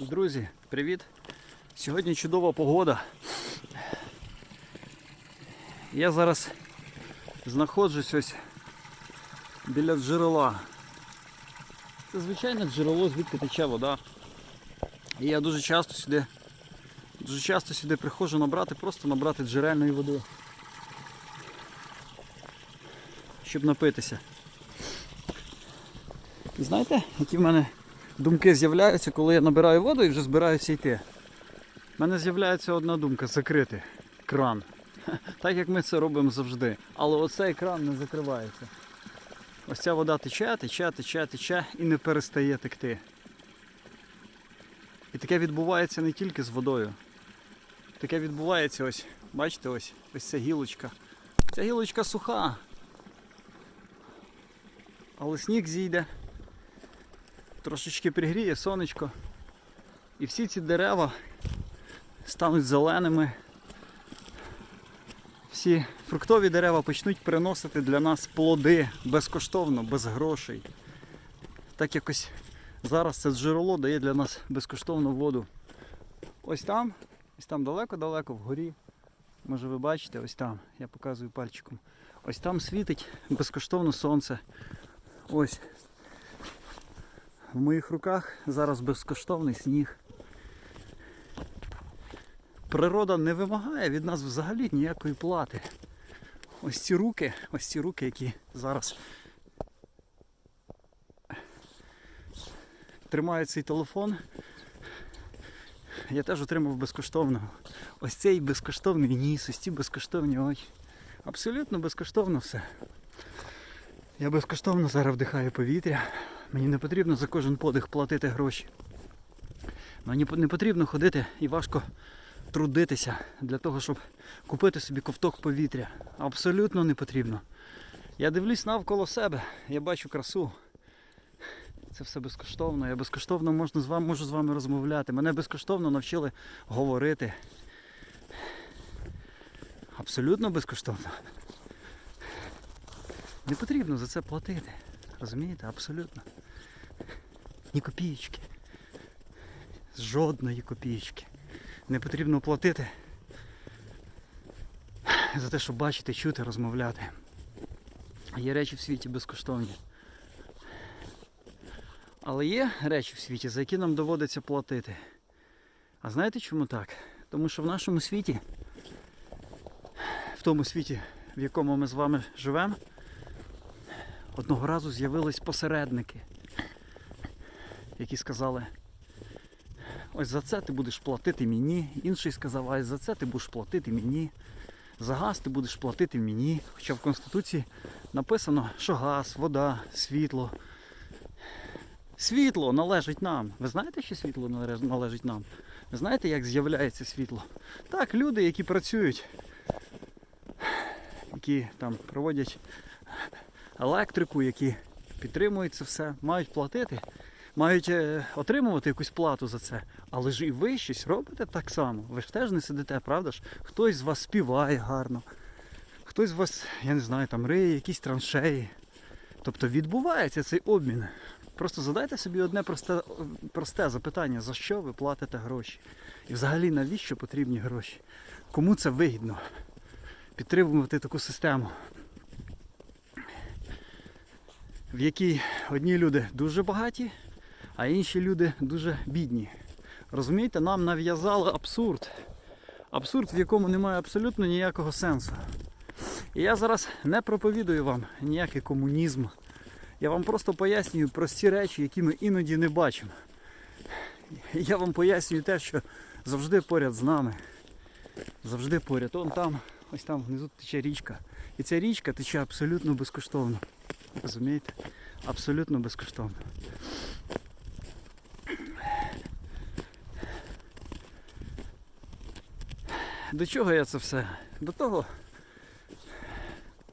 Друзі, привіт! Сьогодні чудова погода. Я зараз знаходжусь ось біля джерела. Це звичайне джерело, звідки тече вода. І я дуже часто сюди, дуже часто сюди приходжу набрати, просто набрати джерельної води. Щоб напитися. І знаєте, які в мене думки з'являються, коли я набираю воду і вже збираюся йти. У мене з'являється одна думка закрити кран. Так як ми це робимо завжди. Але оцей кран не закривається. Ось ця вода тече, тече, тече, тече і не перестає текти. І таке відбувається не тільки з водою. Таке відбувається ось, бачите, ось ось ця гілочка. Ця гілочка суха. Але сніг зійде трошечки пригріє сонечко. І всі ці дерева стануть зеленими. Всі фруктові дерева почнуть приносити для нас плоди безкоштовно, без грошей. Так якось зараз це джерело дає для нас безкоштовну воду. Ось там, ось там далеко-далеко вгорі. Може ви бачите, ось там, я показую пальчиком. Ось там світить безкоштовно сонце. Ось в моїх руках зараз безкоштовний сніг. Природа не вимагає від нас взагалі ніякої плати. Ось ці руки, ось ці руки, які зараз тримають цей телефон. Я теж отримав безкоштовно. Ось цей безкоштовний ніс, ось ці безкоштовні очі. Абсолютно безкоштовно все. Я безкоштовно зараз вдихаю повітря. Мені не потрібно за кожен подих платити гроші. Мені не потрібно ходити і важко трудитися для того, щоб купити собі ковток повітря. Абсолютно не потрібно. Я дивлюсь навколо себе, я бачу красу. Це все безкоштовно. Я безкоштовно можна з вами, можу з вами розмовляти. Мене безкоштовно навчили говорити. Абсолютно безкоштовно. Не потрібно за це платити. Розумієте? Абсолютно. Ні копієчки. Жодної копієчки. Не потрібно платити за те, щоб бачити, чути, розмовляти. Є речі в світі безкоштовні. Але є речі в світі, за які нам доводиться платити. А знаєте чому так? Тому що в нашому світі, в тому світі, в якому ми з вами живемо, одного разу з'явились посередники, які сказали, ось за це ти будеш платити мені. Інший сказав, ось за це ти будеш платити мені. За газ ти будеш платити мені. Хоча в Конституції написано, що газ, вода, світло. Світло належить нам. Ви знаєте, що світло належить нам? Ви знаєте, як з'являється світло? Так, люди, які працюють, які там проводять електрику, які підтримують це все, мають платити, мають е, отримувати якусь плату за це. Але ж і ви щось робите так само. Ви ж теж не сидите, правда ж? Хтось з вас співає гарно, хтось з вас, я не знаю, там риє якісь траншеї. Тобто відбувається цей обмін. Просто задайте собі одне просте, просте запитання, за що ви платите гроші? І взагалі навіщо потрібні гроші? Кому це вигідно? Підтримувати таку систему, в якій одні люди дуже багаті, а інші люди дуже бідні. Розумієте, нам нав'язали абсурд. Абсурд, в якому немає абсолютно ніякого сенсу. І я зараз не проповідую вам ніякий комунізм. Я вам просто пояснюю прості речі, які ми іноді не бачимо. Я вам пояснюю те, що завжди поряд з нами. Завжди поряд. Он там, ось там внизу тече річка. І ця річка тече абсолютно безкоштовно. Розумієте? Абсолютно безкоштовно. До чого я це все? До того,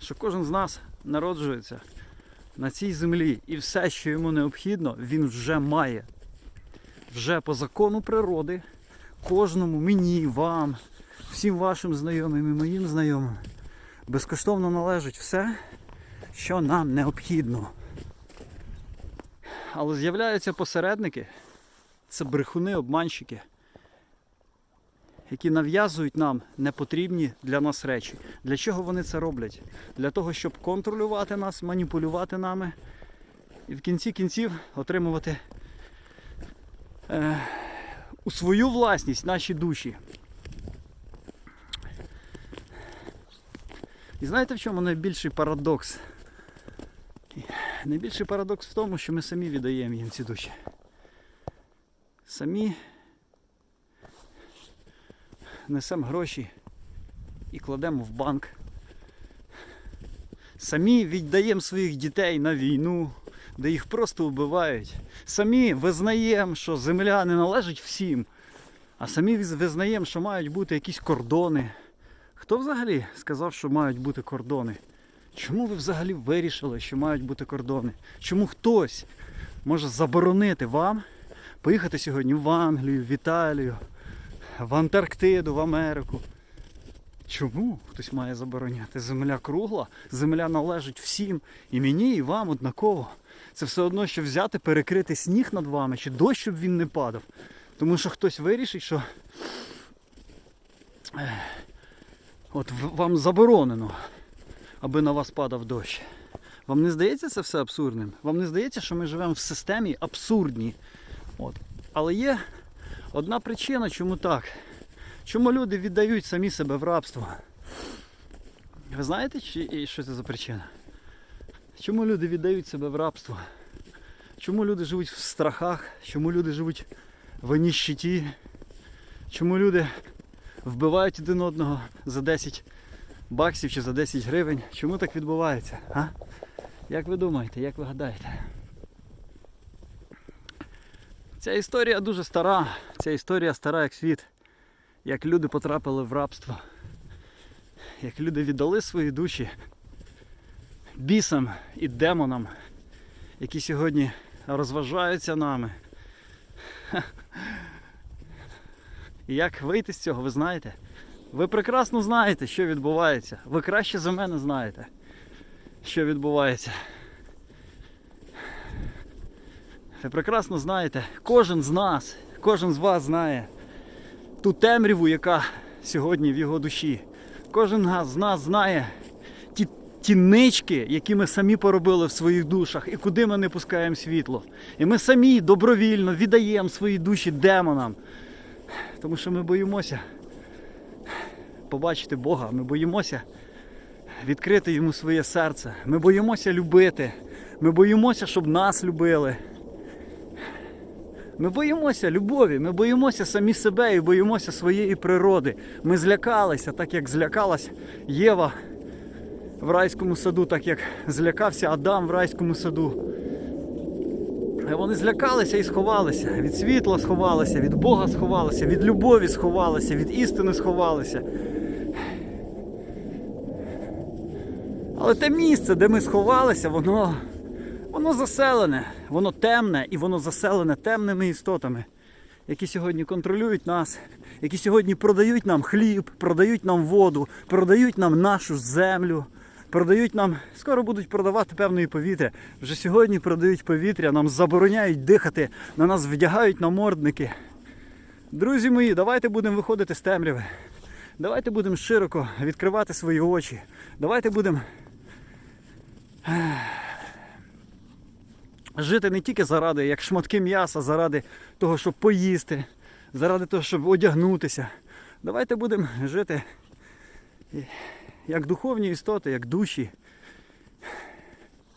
що кожен з нас народжується на цій землі і все, що йому необхідно, він вже має. Вже по закону природи, кожному, мені, вам, всім вашим знайомим і моїм знайомим, безкоштовно належить все, що нам необхідно. Але з'являються посередники, це брехуни, обманщики, які нав'язують нам непотрібні для нас речі. Для чого вони це роблять? Для того, щоб контролювати нас, маніпулювати нами і в кінці кінців отримувати е, у свою власність наші душі. І знаєте в чому найбільший парадокс? Найбільший парадокс в тому, що ми самі віддаємо їм ці душі. Самі несемо гроші і кладемо в банк. Самі віддаємо своїх дітей на війну, де їх просто вбивають. Самі визнаємо, що земля не належить всім, а самі визнаємо, що мають бути якісь кордони. Хто взагалі сказав, що мають бути кордони? Чому ви взагалі вирішили, що мають бути кордони? Чому хтось може заборонити вам поїхати сьогодні в Англію, в Італію, в Антарктиду, в Америку? Чому хтось має забороняти? Земля кругла, земля належить всім, і мені, і вам однаково. Це все одно, що взяти, перекрити сніг над вами, чи дощ, щоб він не падав. Тому що хтось вирішить, що от вам заборонено, аби на вас падав дощ. Вам не здається це все абсурдним? Вам не здається, що ми живемо в системі абсурдній? От. Але є одна причина, чому так. Чому люди віддають самі себе в рабство? Ви знаєте, чи, що це за причина? Чому люди віддають себе в рабство? Чому люди живуть в страхах? Чому люди живуть в ніщиті? Чому люди вбивають один одного за 10 баксів чи за 10 гривень? Чому так відбувається? А? Як ви думаєте, як ви гадаєте? Ця історія дуже стара. Ця історія стара як світ. Як люди потрапили в рабство. Як люди віддали свої душі бісам і демонам, які сьогодні розважаються нами. Як вийти з цього, ви знаєте? Ви прекрасно знаєте, що відбувається. Ви краще за мене знаєте, що відбувається. Прекрасно знаєте, кожен з нас, кожен з вас знає ту темряву, яка сьогодні в його душі. Кожен з нас знає ті, ті нички, які ми самі поробили в своїх душах, і куди ми не пускаємо світло. І ми самі добровільно віддаємо свої душі демонам. Тому що ми боїмося побачити Бога, ми боїмося відкрити йому своє серце. Ми боїмося любити. Ми боїмося, щоб нас любили. Ми боїмося любові, ми боїмося самі себе і боїмося своєї природи. Ми злякалися, так як злякалась Єва в райському саду, так як злякався Адам в райському саду. Вони злякалися і сховалися. Від світла сховалися, від Бога сховалися, від любові сховалися, від істини сховалися. Але те місце, де ми сховалися, воно, воно заселене, воно темне і воно заселене темними істотами, які сьогодні контролюють нас, які сьогодні продають нам хліб, продають нам воду, продають нам нашу землю, продають нам, скоро будуть продавати певне і повітря. Вже сьогодні продають повітря, нам забороняють дихати, на нас вдягають намордники. Друзі мої, давайте будемо виходити з темряви. Давайте будемо широко відкривати свої очі. Давайте будемо жити не тільки заради як шматки м'яса, заради того, щоб поїсти, заради того, щоб одягнутися. Давайте будемо жити як духовні істоти, як душі,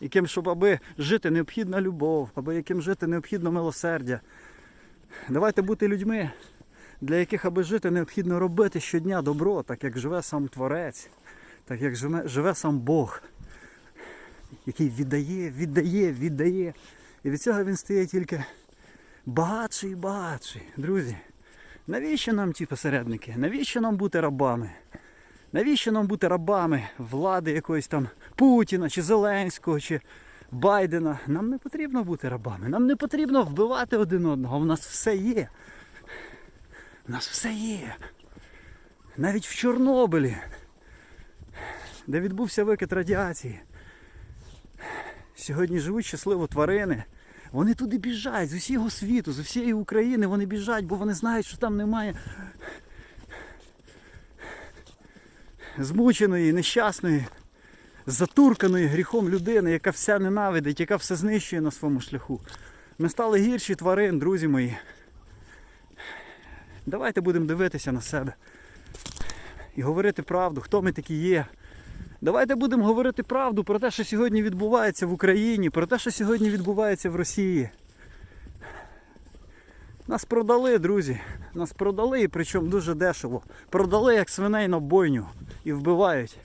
яким, щоб аби жити необхідна любов, аби яким жити необхідно милосердя. Давайте бути людьми, для яких аби жити необхідно робити щодня добро, так як живе сам Творець, так як живе, живе сам Бог який віддає, віддає, віддає. І від цього він стає тільки багатший і багатший. Друзі, навіщо нам ті посередники? Навіщо нам бути рабами? Навіщо нам бути рабами влади якоїсь там Путіна чи Зеленського чи Байдена? Нам не потрібно бути рабами. Нам не потрібно вбивати один одного. У нас все є. У нас все є. Навіть в Чорнобилі, де відбувся викид радіації. Сьогодні живуть щасливо тварини, Вони туди біжать з усього світу, з усієї України вони біжать, бо вони знають, що там немає змученої, нещасної, затурканої гріхом людини, яка все ненавидить, яка все знищує на своєму шляху. Ми стали гірші тварин, друзі мої. Давайте будемо дивитися на себе і говорити правду, хто ми такі є. Давайте будемо говорити правду про те, що сьогодні відбувається в Україні, про те, що сьогодні відбувається в Росії. Нас продали, друзі. Нас продали, і причому дуже дешево. Продали як свиней на бойню і вбивають.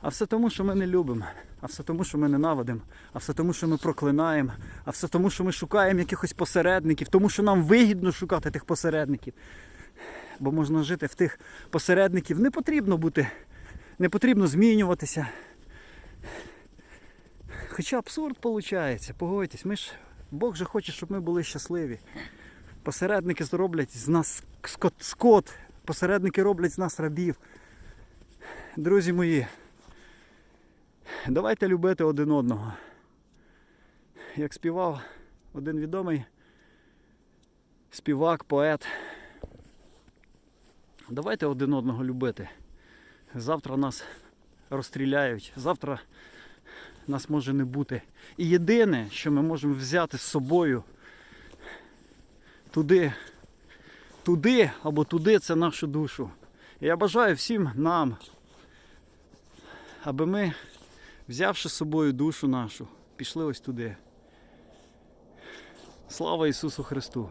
А все тому, що ми не любимо, а все тому, що ми ненавидимо, а все тому, що ми проклинаємо, а все тому, що ми шукаємо якихось посередників, тому що нам вигідно шукати тих посередників. Бо можна жити в тих посередників. Не потрібно бути, не потрібно змінюватися. Хоча абсурд виходить, погодьтесь, ми ж, Бог же хоче, щоб ми були щасливі. Посередники зроблять з нас скот, скот, посередники роблять з нас рабів. Друзі мої, давайте любити один одного. Як співав один відомий співак, поет. Давайте один одного любити. Завтра нас розстріляють, завтра нас може не бути. І єдине, що ми можемо взяти з собою туди, туди або туди це нашу душу. І я бажаю всім нам, аби ми, взявши з собою душу нашу, пішли ось туди. Слава Ісусу Христу!